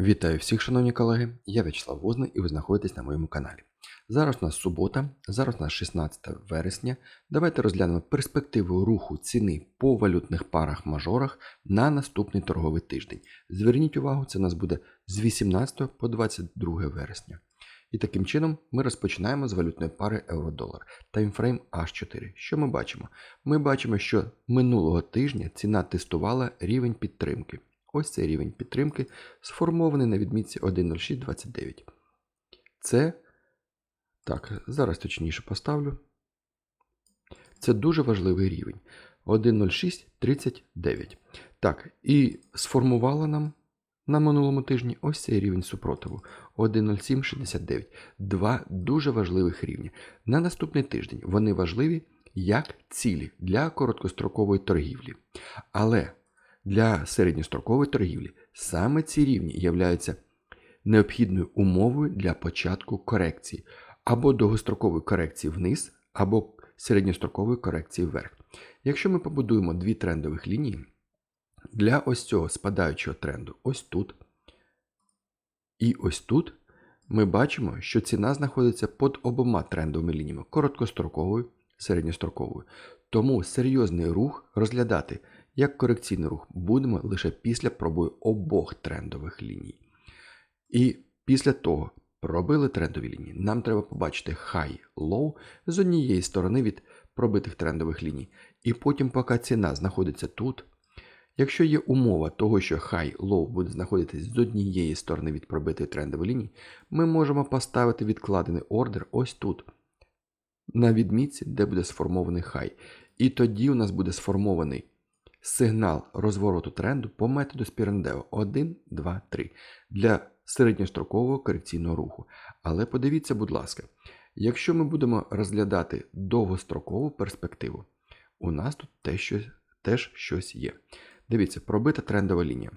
Вітаю всіх, шановні колеги. Я В'ячеслав Возний і ви знаходитесь на моєму каналі. Зараз у нас субота, зараз у нас 16 вересня. Давайте розглянемо перспективу руху ціни по валютних парах мажорах на наступний торговий тиждень. Зверніть увагу, це у нас буде з 18 по 22 вересня. І таким чином ми розпочинаємо з валютної пари евро-долар. Таймфрейм H4. Що ми бачимо? Ми бачимо, що минулого тижня ціна тестувала рівень підтримки. Ось цей рівень підтримки сформований на відмітці 1.0629. Це, так, зараз точніше поставлю. Це дуже важливий рівень. 1.0639. Так, і сформувала нам на минулому тижні ось цей рівень супротиву 1.0769. Два дуже важливих рівні. На наступний тиждень вони важливі як цілі для короткострокової торгівлі. Але для середньострокової торгівлі саме ці рівні являються необхідною умовою для початку корекції або довгострокової корекції вниз, або середньострокової корекції вверх. Якщо ми побудуємо дві трендових лінії, для ось цього спадаючого тренду, ось тут і ось тут, ми бачимо, що ціна знаходиться під обома трендовими лініями короткостроковою, середньостроковою. Тому серйозний рух розглядати як корекційний рух будемо лише після пробою обох трендових ліній. І після того пробили трендові лінії. Нам треба побачити high low з однієї сторони від пробитих трендових ліній. І потім, поки ціна знаходиться тут. Якщо є умова того, що high low буде знаходитись з однієї сторони від пробитої трендової лінії, ми можемо поставити відкладений ордер ось тут, на відмітці, де буде сформований high. І тоді у нас буде сформований сигнал розвороту тренду по методу Спірендео 1, 2, 3 для середньострокового корекційного руху. Але подивіться, будь ласка, якщо ми будемо розглядати довгострокову перспективу, у нас тут теж щось, теж щось є. Дивіться, пробита трендова лінія.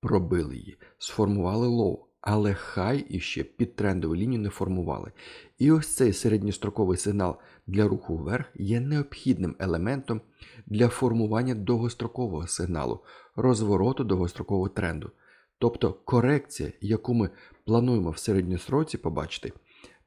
Пробили її, сформували лоу, але хай іще під трендову лінію не формували. І ось цей середньостроковий сигнал для руху вверх є необхідним елементом для формування довгострокового сигналу, розвороту довгострокового тренду. Тобто корекція, яку ми плануємо в середньостроці побачити,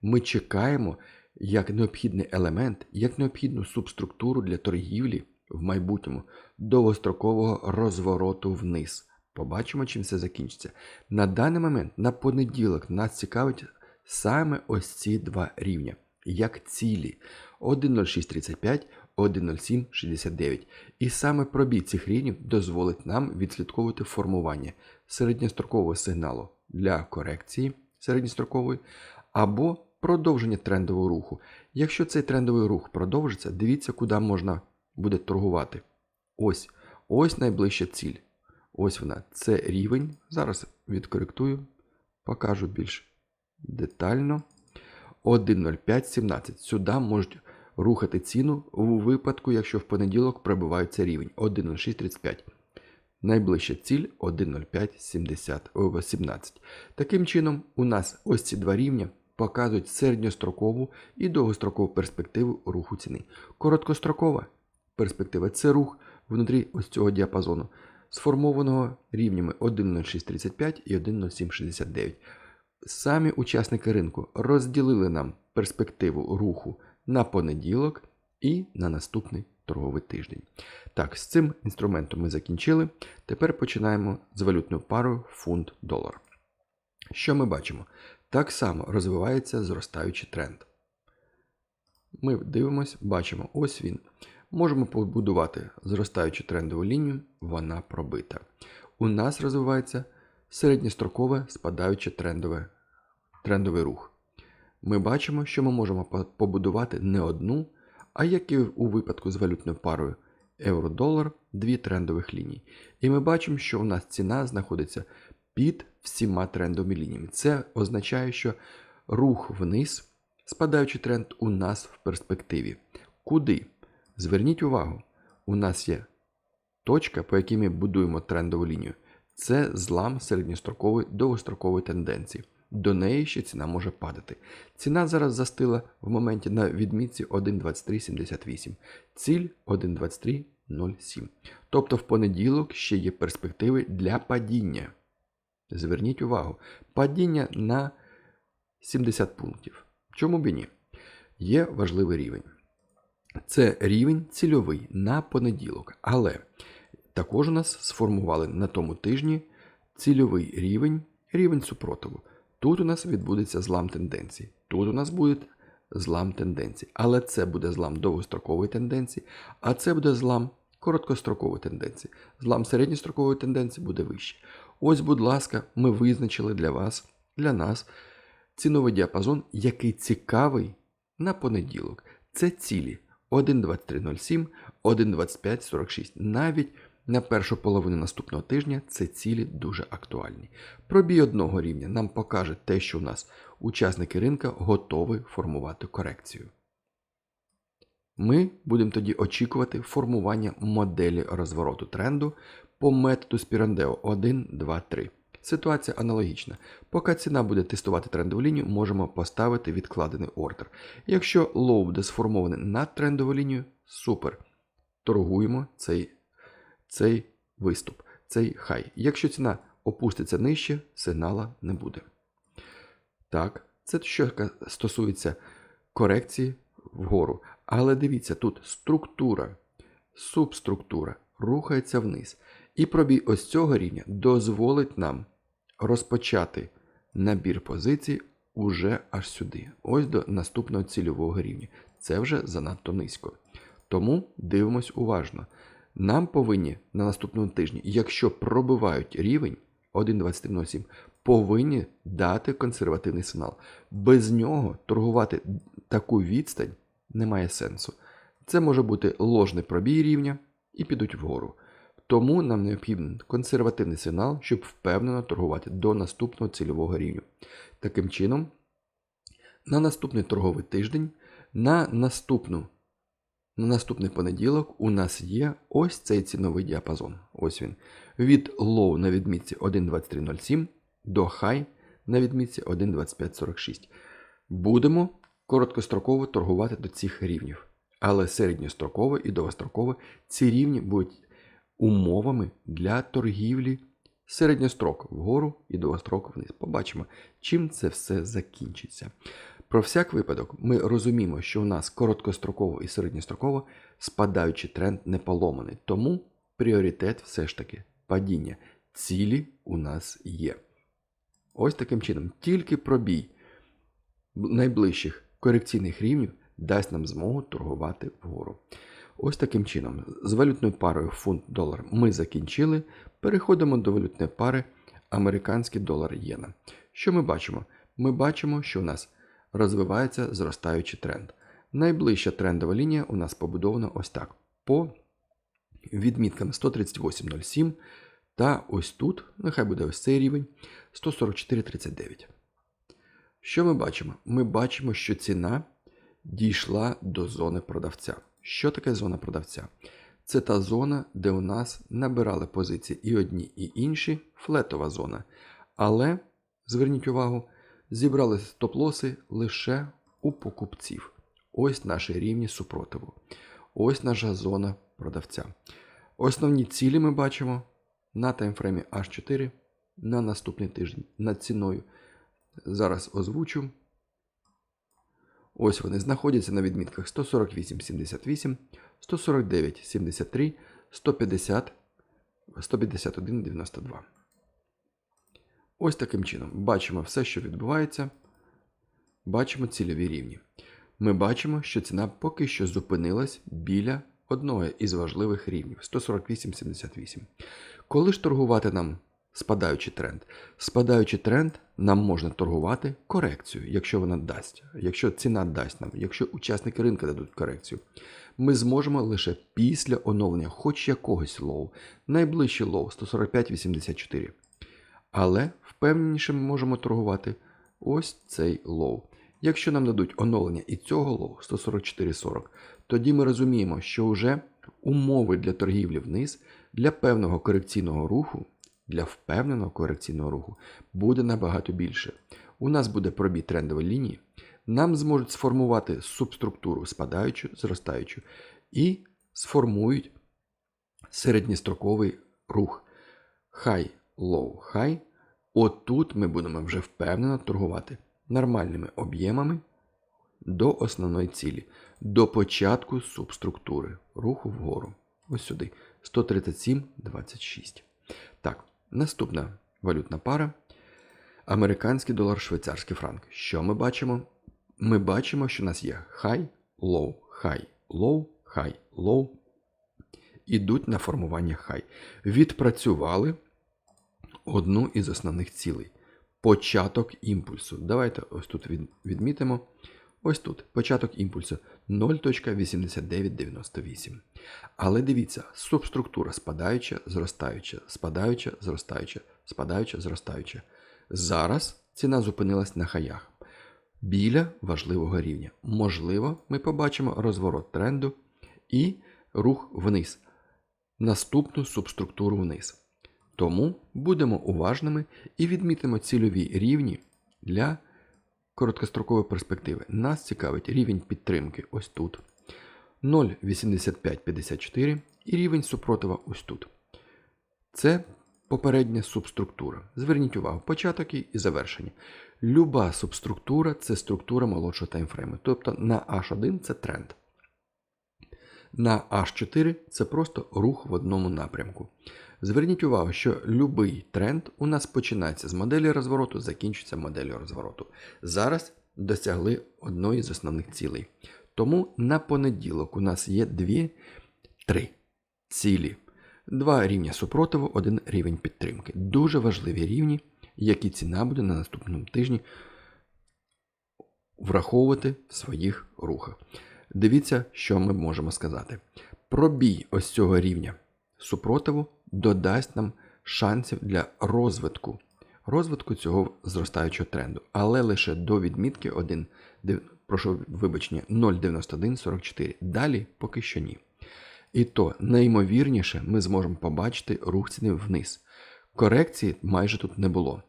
ми чекаємо як необхідний елемент, як необхідну субструктуру для торгівлі в майбутньому довгострокового розвороту вниз. Побачимо, чим це закінчиться. На даний момент, на понеділок, нас цікавить саме ось ці два рівня, як цілі 1.0635, 1.0769. І саме пробій цих рівнів дозволить нам відслідковувати формування середньострокового сигналу для корекції середньострокової або продовження трендового руху. Якщо цей трендовий рух продовжиться, дивіться, куди можна буде торгувати. Ось, ось найближча ціль. Ось вона. Це рівень. Зараз відкоректую, покажу більш детально. 1.0517. Сюди можуть рухати ціну у випадку, якщо в понеділок пробивається рівень 1.0635. Найближча ціль 1.0517. Таким чином, у нас ось ці два рівня показують середньострокову і довгострокову перспективу руху ціни. Короткострокова перспектива це рух внутрі ось цього діапазону сформованого рівнями 1.0635 і 1.0769. Самі учасники ринку розділили нам перспективу руху на понеділок і на наступний торговий тиждень. Так, з цим інструментом ми закінчили. Тепер починаємо з валютною парою фунт-долар. Що ми бачимо? Так само розвивається зростаючий тренд. Ми дивимося, бачимо, ось він. Можемо побудувати зростаючу трендову лінію, вона пробита. У нас розвивається середньострокове спадаюче трендове, трендовий рух. Ми бачимо, що ми можемо побудувати не одну, а як і у випадку з валютною парою євро-долар, дві трендових лінії. І ми бачимо, що у нас ціна знаходиться під всіма трендовими лініями. Це означає, що рух вниз, спадаючий тренд у нас в перспективі. Куди? Зверніть увагу, у нас є точка, по якій ми будуємо трендову лінію. Це злам середньострокової довгострокової тенденції. До неї ще ціна може падати. Ціна зараз застила в моменті на відмітці 1.2378, ціль 1.2307. Тобто в понеділок ще є перспективи для падіння. Зверніть увагу, падіння на 70 пунктів. Чому б і ні? Є важливий рівень. Це рівень цільовий на понеділок. Але також у нас сформували на тому тижні цільовий рівень, рівень супротиву. Тут у нас відбудеться злам тенденцій. Тут у нас буде злам тенденцій. Але це буде злам довгострокової тенденції, а це буде злам короткострокової тенденції. Злам середньострокової тенденції буде вищий. Ось, будь ласка, ми визначили для вас, для нас ціновий діапазон, який цікавий на понеділок. Це цілі 1.2307, 1.2546. Навіть на першу половину наступного тижня це цілі дуже актуальні. Пробій одного рівня нам покаже те, що у нас учасники ринка готові формувати корекцію. Ми будемо тоді очікувати формування моделі розвороту тренду по методу Спірандео 1, 2, 3. Ситуація аналогічна. Поки ціна буде тестувати трендову лінію, можемо поставити відкладений ордер. Якщо лоу буде сформований над трендову лінію, супер. Торгуємо цей, цей виступ, цей хай. Якщо ціна опуститься нижче, сигнала не буде. Так, це що стосується корекції вгору. Але дивіться, тут структура, субструктура рухається вниз. І пробій ось цього рівня дозволить нам розпочати набір позицій уже аж сюди, ось до наступного цільового рівня. Це вже занадто низько. Тому дивимось уважно. Нам повинні на наступному тижні, якщо пробивають рівень 1.2307, повинні дати консервативний сигнал. Без нього торгувати таку відстань немає сенсу. Це може бути ложний пробій рівня і підуть вгору. Тому нам необхідний консервативний сигнал, щоб впевнено торгувати до наступного цільового рівня. Таким чином, на наступний торговий тиждень, на наступну, на наступний понеділок у нас є ось цей ціновий діапазон. Ось він. Від low на відмітці 1.2307 до high на відмітці 1.2546. Будемо короткостроково торгувати до цих рівнів. Але середньостроково і довгостроково ці рівні будуть умовами для торгівлі середньострок вгору і довгострок вниз. Побачимо, чим це все закінчиться. Про всяк випадок, ми розуміємо, що у нас короткостроково і середньостроково спадаючий тренд не поломаний. Тому пріоритет все ж таки падіння. Цілі у нас є. Ось таким чином, тільки пробій найближчих корекційних рівнів дасть нам змогу торгувати вгору. Ось таким чином, з валютною парою фунт-долар ми закінчили. Переходимо до валютної пари американський долар єна. Що ми бачимо? Ми бачимо, що у нас розвивається зростаючий тренд. Найближча трендова лінія у нас побудована ось так. По відміткам 138.07. Та ось тут, нехай буде ось цей рівень 144.39. Що ми бачимо? Ми бачимо, що ціна дійшла до зони продавця. Що таке зона продавця? Це та зона, де у нас набирали позиції і одні, і інші флетова зона. Але, зверніть увагу, зібрали стоп-лоси лише у покупців. Ось наші рівні супротиву. Ось наша зона продавця. Основні цілі ми бачимо на таймфреймі H4 на наступний тиждень над ціною. Зараз озвучу. Ось вони знаходяться на відмітках 148,78, 149,73, 150, 151,92. Ось таким чином бачимо все, що відбувається. Бачимо цільові рівні. Ми бачимо, що ціна поки що зупинилась біля одного із важливих рівнів 148,78. Коли ж торгувати нам спадаючий тренд? Спадаючий тренд нам можна торгувати корекцію, якщо вона дасть, якщо ціна дасть нам, якщо учасники ринку дадуть корекцію. Ми зможемо лише після оновлення хоч якогось лоу, найближчий лоу 145,84. Але впевненіше ми можемо торгувати ось цей лоу. Якщо нам дадуть оновлення і цього лоу 144,40, тоді ми розуміємо, що вже умови для торгівлі вниз для певного корекційного руху, для впевненого корекційного руху буде набагато більше. У нас буде пробій трендової лінії, нам зможуть сформувати субструктуру спадаючу, зростаючу, і сформують середньостроковий рух high, low, high Отут ми будемо вже впевнено торгувати нормальними об'ємами до основної цілі, до початку субструктури руху вгору. Ось сюди. 137,26. Так, наступна валютна пара. Американський долар, швейцарський франк. Що ми бачимо? Ми бачимо, що у нас є high, low, high, low, high, low. Ідуть на формування high. Відпрацювали одну із основних цілей. Початок імпульсу. Давайте ось тут відмітимо. Ось тут початок імпульсу 0.8998. Але дивіться, субструктура спадаюча, зростаюча, спадаюча, зростаюча, спадаюча, зростаюча. Зараз ціна зупинилась на хаях біля важливого рівня. Можливо, ми побачимо розворот тренду і рух вниз. Наступну субструктуру вниз. Тому будемо уважними і відмітимо цільові рівні для короткострокової перспективи. Нас цікавить рівень підтримки ось тут. 0,8554 і рівень супротива ось тут. Це попередня субструктура. Зверніть увагу, початок і завершення. Люба субструктура це структура молодшого таймфрейму. Тобто на H1 це тренд. На H4 це просто рух в одному напрямку. Зверніть увагу, що будь-який тренд у нас починається з моделі розвороту, закінчується моделлю розвороту. Зараз досягли одної з основних цілей. Тому на понеділок у нас є дві, три цілі. Два рівня супротиву, один рівень підтримки. Дуже важливі рівні, які ціна буде на наступному тижні враховувати в своїх рухах. Дивіться, що ми можемо сказати. Пробій ось цього рівня супротиву додасть нам шансів для розвитку, розвитку цього зростаючого тренду, але лише до відмітки 1, прошу вибачення, 0,9144. Далі поки що ні. І то найімовірніше ми зможемо побачити рух ціни вниз. Корекції майже тут не було.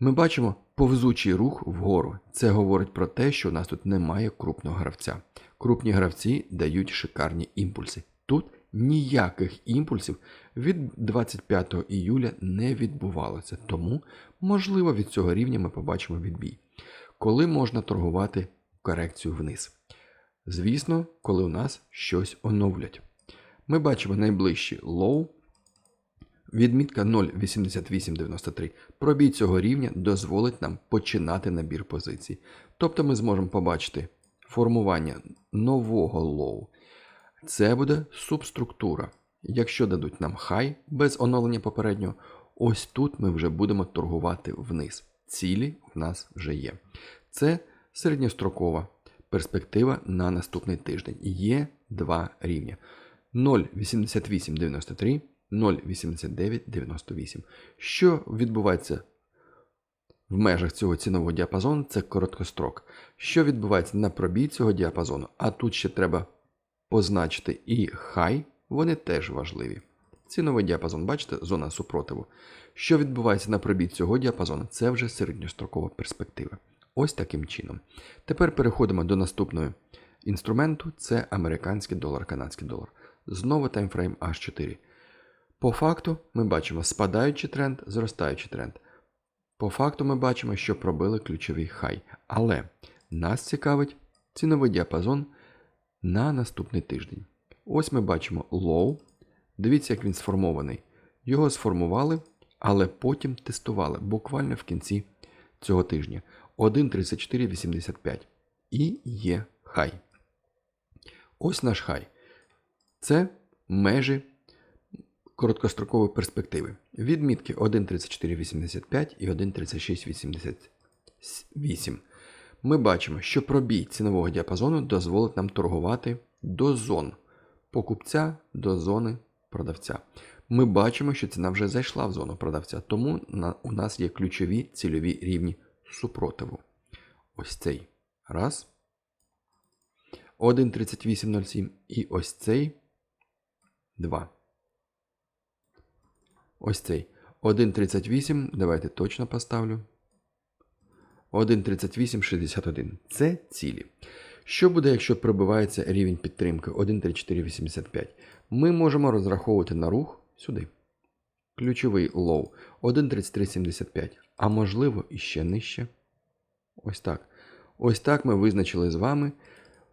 Ми бачимо повзучий рух вгору. Це говорить про те, що у нас тут немає крупного гравця. Крупні гравці дають шикарні імпульси. Тут ніяких імпульсів від 25 іюля не відбувалося, тому, можливо, від цього рівня ми побачимо відбій. Коли можна торгувати корекцію вниз? Звісно, коли у нас щось оновлять. Ми бачимо найближчий лоу. Відмітка 0,8893. Пробій цього рівня дозволить нам починати набір позицій. Тобто ми зможемо побачити формування нового лоу. Це буде субструктура. Якщо дадуть нам хай без оновлення попереднього, ось тут ми вже будемо торгувати вниз. Цілі в нас вже є. Це середньострокова перспектива на наступний тиждень. Є два рівня: 0,8893, 0,8998. Що відбувається в межах цього цінового діапазону? Це короткострок. Що відбувається на пробій цього діапазону? А тут ще треба позначити і хай, вони теж важливі. Ціновий діапазон, бачите, зона супротиву. Що відбувається на пробій цього діапазону? Це вже середньострокова перспектива. Ось таким чином. Тепер переходимо до наступного інструменту: це американський долар, канадський долар. Знову таймфрейм H4. По факту ми бачимо спадаючий тренд, зростаючий тренд. По факту ми бачимо, що пробили ключовий хай. Але нас цікавить ціновий діапазон на наступний тиждень. Ось ми бачимо лоу. Дивіться, як він сформований. Його сформували, але потім тестували буквально в кінці цього тижня. 1.3485. І є хай. Ось наш хай. Це межі короткострокової перспективи. Відмітки 1.3485 і 1.3688. Ми бачимо, що пробій цінового діапазону дозволить нам торгувати до зон покупця до зони продавця. Ми бачимо, що ціна вже зайшла в зону продавця, тому у нас є ключові цільові рівні супротиву. Ось цей. Раз. 1.3807 і ось цей 2. Ось цей. 1.38. Давайте точно поставлю. 1.3861. Це цілі. Що буде, якщо пробивається рівень підтримки 1.3485? Ми можемо розраховувати на рух сюди. ключовий лоу 1.3375, а можливо і ще нижче. Ось так. Ось так ми визначили з вами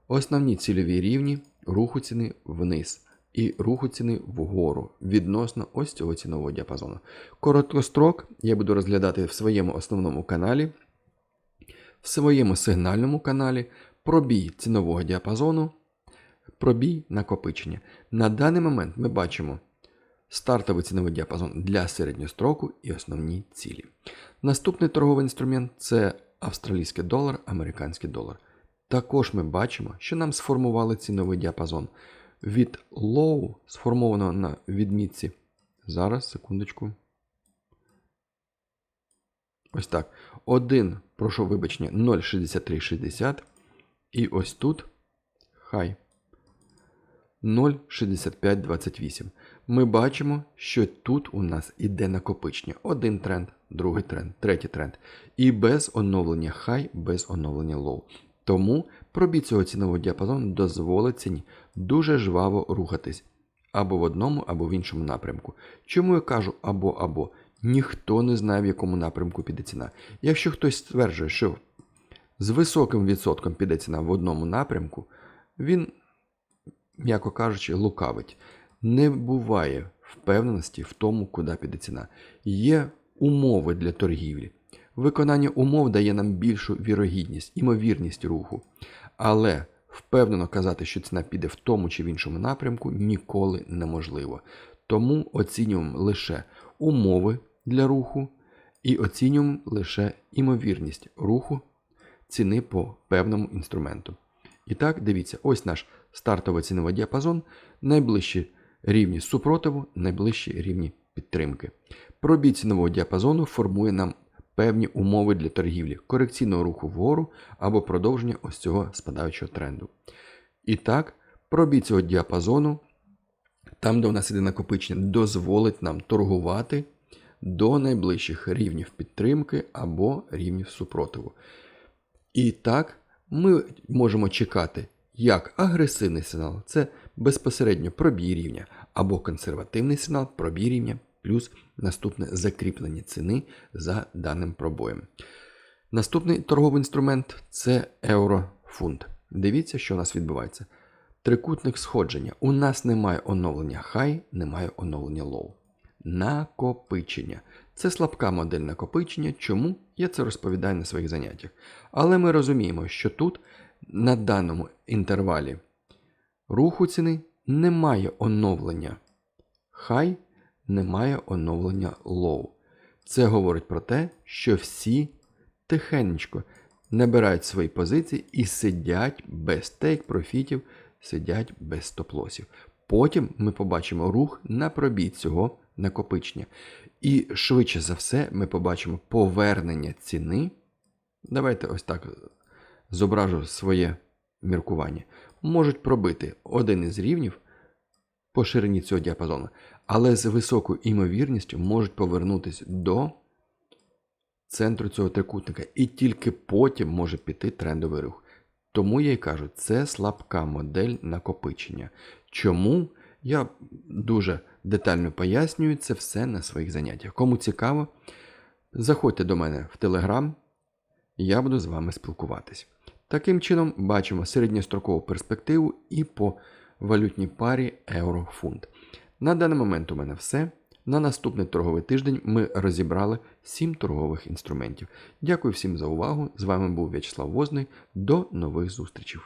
основні цільові рівні руху ціни вниз і руху ціни вгору відносно ось цього цінового діапазону. Короткострок я буду розглядати в своєму основному каналі, в своєму сигнальному каналі пробій цінового діапазону, пробій накопичення. На даний момент ми бачимо стартовий ціновий діапазон для середньостроку і основні цілі. Наступний торговий інструмент це австралійський долар, американський долар. Також ми бачимо, що нам сформували ціновий діапазон від low, сформованого на відмітці. Зараз, секундочку. Ось так. 1, прошу вибачення, 0,6360. І ось тут хай 0,6528. Ми бачимо, що тут у нас іде накопичення. Один тренд, другий тренд, третій тренд. І без оновлення хай, без оновлення лоу. Тому пробій цього цінового діапазону дозволить ціні дуже жваво рухатись або в одному, або в іншому напрямку. Чому я кажу або-або? Ніхто не знає, в якому напрямку піде ціна. Якщо хтось стверджує, що з високим відсотком піде ціна в одному напрямку, він, м'яко кажучи, лукавить. Не буває впевненості в тому, куди піде ціна. Є умови для торгівлі. Виконання умов дає нам більшу вірогідність, імовірність руху. Але впевнено казати, що ціна піде в тому чи в іншому напрямку, ніколи неможливо. Тому оцінюємо лише умови для руху і оцінюємо лише імовірність руху ціни по певному інструменту. І так, дивіться, ось наш стартовий ціновий діапазон, найближчі рівні супротиву, найближчі рівні підтримки. Пробій цінового діапазону формує нам певні умови для торгівлі, корекційного руху вгору або продовження ось цього спадаючого тренду. І так, пробій цього діапазону, там, де у нас іде накопичення, дозволить нам торгувати до найближчих рівнів підтримки або рівнів супротиву. І так, ми можемо чекати як агресивний сигнал, це безпосередньо пробій рівня, або консервативний сигнал, пробій рівня, плюс наступне закріплення ціни за даним пробоєм. Наступний торговий інструмент це еврофунт. Дивіться, що у нас відбувається. Трикутник сходження. У нас немає оновлення хай, немає оновлення лоу. Накопичення. Це слабка модель накопичення. Чому? Я це розповідаю на своїх заняттях. Але ми розуміємо, що тут на даному інтервалі руху ціни немає оновлення хай, немає оновлення low. Це говорить про те, що всі тихенечко набирають свої позиції і сидять без тейк профітів, сидять без стоп-лосів. Потім ми побачимо рух на пробій цього накопичення. І швидше за все ми побачимо повернення ціни. Давайте ось так зображу своє міркування. Можуть пробити один із рівнів по ширині цього діапазону, але з високою імовірністю можуть повернутися до центру цього трикутника, і тільки потім може піти трендовий рух. Тому я й кажу, це слабка модель накопичення. Чому? Я дуже детально пояснюю це все на своїх заняттях. Кому цікаво, заходьте до мене в Телеграм, я буду з вами спілкуватись. Таким чином, бачимо середньострокову перспективу і по валютній парі євро-фунт. На даний момент у мене все. На наступний торговий тиждень ми розібрали 7 торгових інструментів. Дякую всім за увагу. З вами був В'ячеслав Возний. До нових зустрічей.